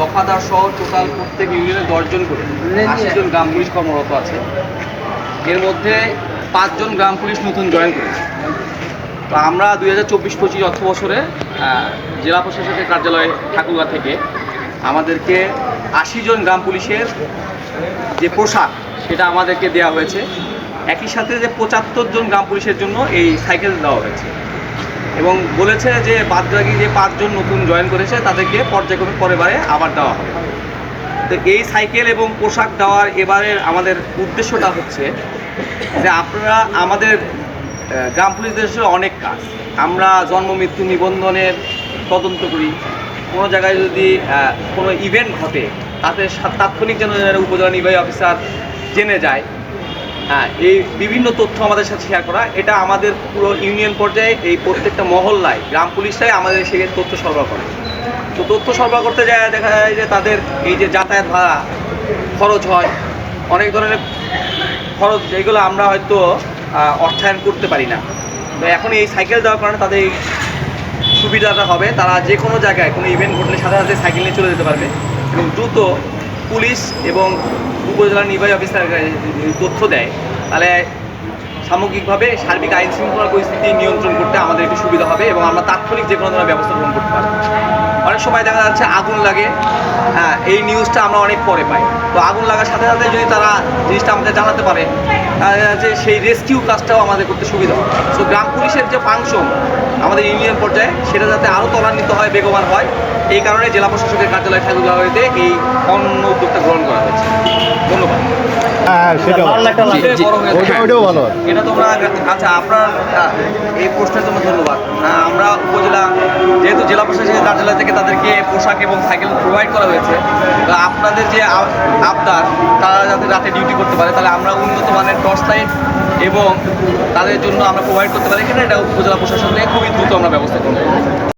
দফাদার সহ টোটাল প্রত্যেক ইউনিয়নে দশজন করে। আশি জন গ্রাম পুলিশ কর্মরত আছে। এর মধ্যে পাঁচজন গ্রাম পুলিশ নতুন জয়েন করেছে। তো আমরা দুই হাজার চব্বিশ পঁচিশ অর্থ বছরে জেলা প্রশাসকের কার্যালয় ঠাকুরগা থেকে আমাদেরকে আশি জন গ্রাম পুলিশের যে পোশাক, সেটা আমাদেরকে দেওয়া হয়েছে। একই সাথে যে পঁচাত্তর জন গ্রাম পুলিশের জন্য এই সাইকেল দেওয়া হয়েছে। এবং বলেছে যে বাদবাকি যে পাঁচজন নতুন জয়েন করেছে, তাদেরকে পর্যায়ক্রমে পরের বারে আবার দেওয়া হবে। তো এই সাইকেল এবং পোশাক দেওয়ার এবারের আমাদের উদ্দেশ্যটা হচ্ছে যে আপনারা, আমাদের গ্রাম পুলিশদের অনেক কাজ। আমরা জন্ম, মৃত্যু নিবন্ধনের তদন্ত করি। কোনো জায়গায় যদি কোনো ইভেন্ট ঘটে, তাতে তাৎক্ষণিক যেন উপজেলা নির্বাহী অফিসার জেনে যায় হ্যাঁ এই বিভিন্ন তথ্য আমাদের সাথে শেয়ার করা। এটা আমাদের পুরো ইউনিয়ন পর্যায়ে এই প্রত্যেকটা মহল্লায়, গ্রাম পুলিশটাই আমাদের সেই তথ্য সরবরাহ করে। তো তথ্য সরবরাহ করতে যায়, দেখা যায় যে তাদের এই যে যাতায়াত ভাড়া খরচ হয়, অনেক ধরনের খরচ যেগুলো আমরা হয়তো অর্থায়ন করতে পারি না। তো এখন এই সাইকেল দেওয়ার কারণে তাদের এই সুবিধাটা হবে। তারা যে কোনো জায়গায় কোনো ইভেন্ট ঘটলে সাথে সাথে সাইকেল নিয়ে চলে যেতে পারবে। এবং দ্রুত পুলিশ এবং উপজেলা নির্বাহী অফিসার তথ্য দেয়। তাহলে সামগ্রিকভাবে সার্বিক আইন শৃঙ্খলা পরিস্থিতি নিয়ন্ত্রণ করতে আমাদের একটু সুবিধা হবে এবং আমরা তাৎক্ষণিক যে কোনো ধরনের ব্যবস্থা গ্রহণ করতে পারব। অনেক সময় দেখা যাচ্ছে আগুন লাগে। হ্যাঁ এই নিউজটা আমরা অনেক পরে পাই। তো আগুন লাগার সাথে সাথে যদি তারা জিনিসটা আমাদের জানাতে পারে যে সেই রেস্কিউ কাজটাও আমাদের করতে সুবিধা হবে। সো গ্রাম পুলিশের যে ফাংশন আমাদের ইউনিয়ন পর্যায়ে সেটা যাতে আরও ত্বরান্বিত হয় বেগবান হয় এই কারণে জেলা প্রশাসকের কার্যালয় ঠাকুরগাঁওতে এই অন্য উদ্যোগটা গ্রহণ করা হয়েছে। ধন্যবাদ। হ্যাঁ হয়ে এটা তোমরা আচ্ছা আপনার এই প্রশ্নের জন্য ধন্যবাদ। আমরা উপজেলা, যেহেতু জেলা প্রশাসনের কার্যালয় থেকে তাদেরকে পোশাক এবং সাইকেল প্রোভাইড করা হয়েছে আপনাদের যে আবদার, তারা যাতে রাতে ডিউটি করতে পারে, তাহলে আমরা উন্নত মানের টর্চ লাইট এবং তাদের জন্য আমরা প্রোভাইড করতে পারি। এখানে এটা উপজেলা প্রশাসন থেকে খুবই দ্রুত আমরা ব্যবস্থা করব।